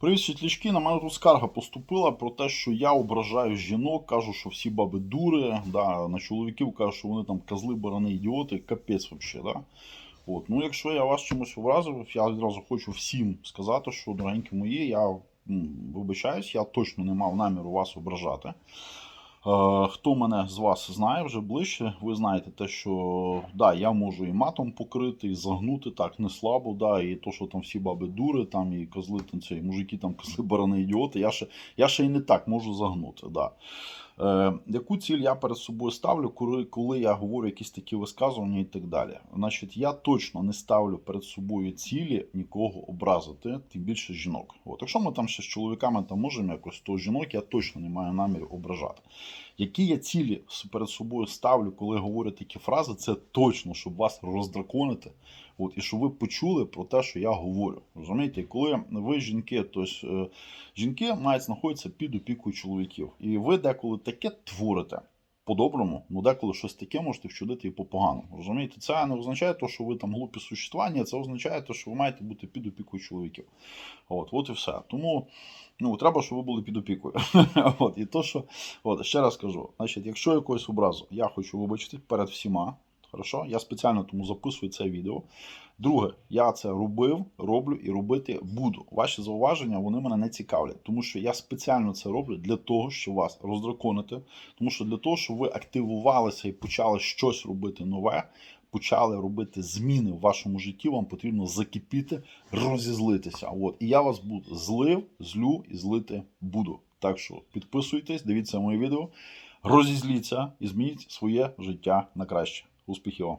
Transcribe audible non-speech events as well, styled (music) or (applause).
Привіт, світлячки. На мене тут скарга поступила про те, що я ображаю жінок, кажу, що всі баби дури, да, на чоловіків кажу, що вони там козли, барани, ідіоти, капець взагалі. Да? От. Ну, якщо я вас чимось образив, я одразу хочу всім сказати, що, дорогенькі мої, я вибачаюсь, я точно не мав наміру вас ображати. Е, Хто мене з вас знає вже ближче, ви знаєте те, що да, я можу і матом покрити, і загнути так не слабо, да, і то, що там всі баби дури, там і козли там і мужики, там (laughs) козли барани ідіоти, я ще, я ще і не так можу загнути. Да. Е, яку ціль я перед собою ставлю, коли, коли я говорю якісь такі висказування і так далі? Значить, я точно не ставлю перед собою цілі нікого образити, тим більше жінок. От, якщо ми там ще з чоловіками там можемо якось, то жінок я точно не маю наміру ображати. Які я цілі перед собою ставлю, коли говорю такі фрази, це точно, щоб вас роздраконити, от, і щоб ви почули про те, що я говорю. Розумієте, коли ви жінки, то есть, е, жінки мають знаходитися під опікою чоловіків. І ви деколи таке творите. По-доброму, ну деколи щось таке можете вчудити і по-поганому. Розумієте, це не означає, те, що ви там глупі существа, ні, це означає, те, що ви маєте бути під опікою чоловіків. От, от і все. Тому ну, треба, щоб ви були під опікою. (laughs) от, і то, що, от, ще раз кажу, значить, якщо якогось образу я хочу вибачити перед всіма, хорошо, я спеціально тому записую це відео. Друге, я це робив, роблю і робити буду. Ваші зауваження вони мене не цікавлять, тому що я спеціально це роблю для того, щоб вас роздраконити, тому що для того, щоб ви активувалися і почали щось робити нове, почали робити зміни в вашому житті, вам потрібно закипіти, розізлитися. От. І я вас буду злив, злю і злити буду. Так що підписуйтесь, дивіться моє відео, розізліться і змініть своє життя на краще. Успіхів!